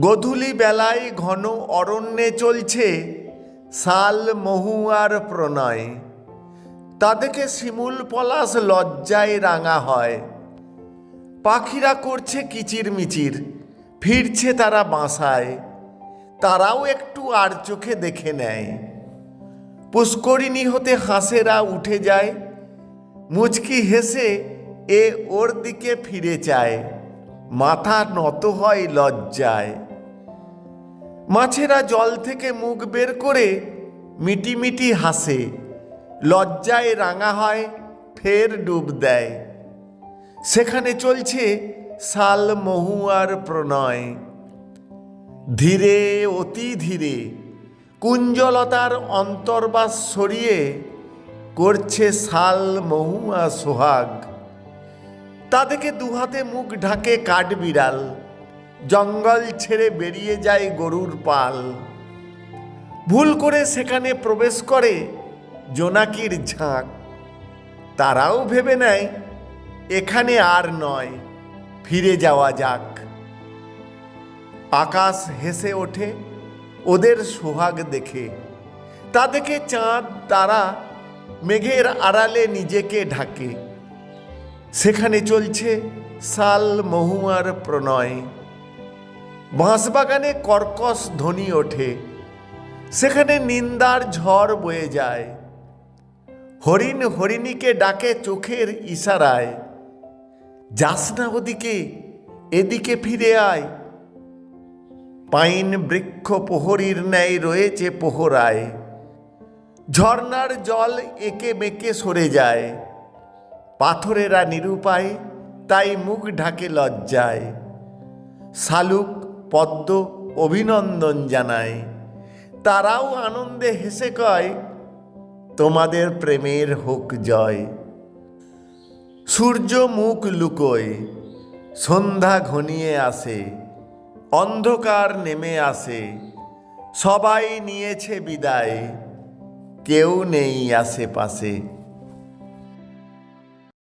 গধূলি বেলায় ঘন অরণ্যে চলছে শাল মহুয়ার প্রণয়। তাদেরকে শিমুল পলাশ লজ্জায় রাঙা হয়। পাখিরা করছে কিচির মিচির ফিরছে তারা বাসায়। তারাও একটু আর চোখে দেখে নেয়। পুষ্করিণী হতে হাঁসেরা উঠে যায়। মুচকি হেসে এ ওর দিকে ফিরে চায়। মাথা নত হয় লজ্জায়। মাছেরা জল থেকে মুখ বের করে মিটি মিটি হাসে। লজ্জায় রাঙা হয়, ফের ডুব দেয়। সেখানে চলছে শাল মহুয়ার প্রণয়। ধীরে, অতি ধীরে কুঞ্জলতার অন্তর্বাস সরিয়ে করছে শাল মহুয়া সোহাগ। তাদেরকে দুহাতে মুখ ঢাকে কাঠবিড়াল জঙ্গল ছেড়ে বেরিয়ে যায় গরুর পাল। ভুল করে সেখানে প্রবেশ করে জোনাকির ঝাঁক। তারাও ভেবে নেয়, এখানে আর নয়, ফিরে যাওয়া যাক। আকাশ হেসে ওঠে, ওদের সোহাগ দেখে। তা দেখে চাঁদ, তারা মেঘের আড়ালে নিজেকে ঢাকে। সেখানে চলছে শাল মহুয়ার প্রণয়। বাঁশবাগানে কর্কশ ধ্বনি ওঠে, সেখানে নিন্দার ঝড় বয়ে যায়। হরিণ হরিণীকে ডাকে চোখের ইশারায় যাস না ওদিকে এদিকে ফিরে আয়। পাইন বৃক্ষ প্রহরীর ন্যায় রয়েছে পোহরায় ঝর্নার জল একে বেঁকে সরে যায়। পাথরেরা নিরুপায়, তাই মুখ ঢাকে লজ্জায়। শালুক পদ্ম অভিনন্দন জানায়, তারাও আনন্দে হেসে কয়, তোমাদের প্রেমের হোক জয়। সূর্য মুখ লুকোয়, সন্ধ্যা ঘনিয়ে আসে, অন্ধকার নেমে আসে, সবাই নিয়েছে বিদায়, কেউ নেই আশেপাশে।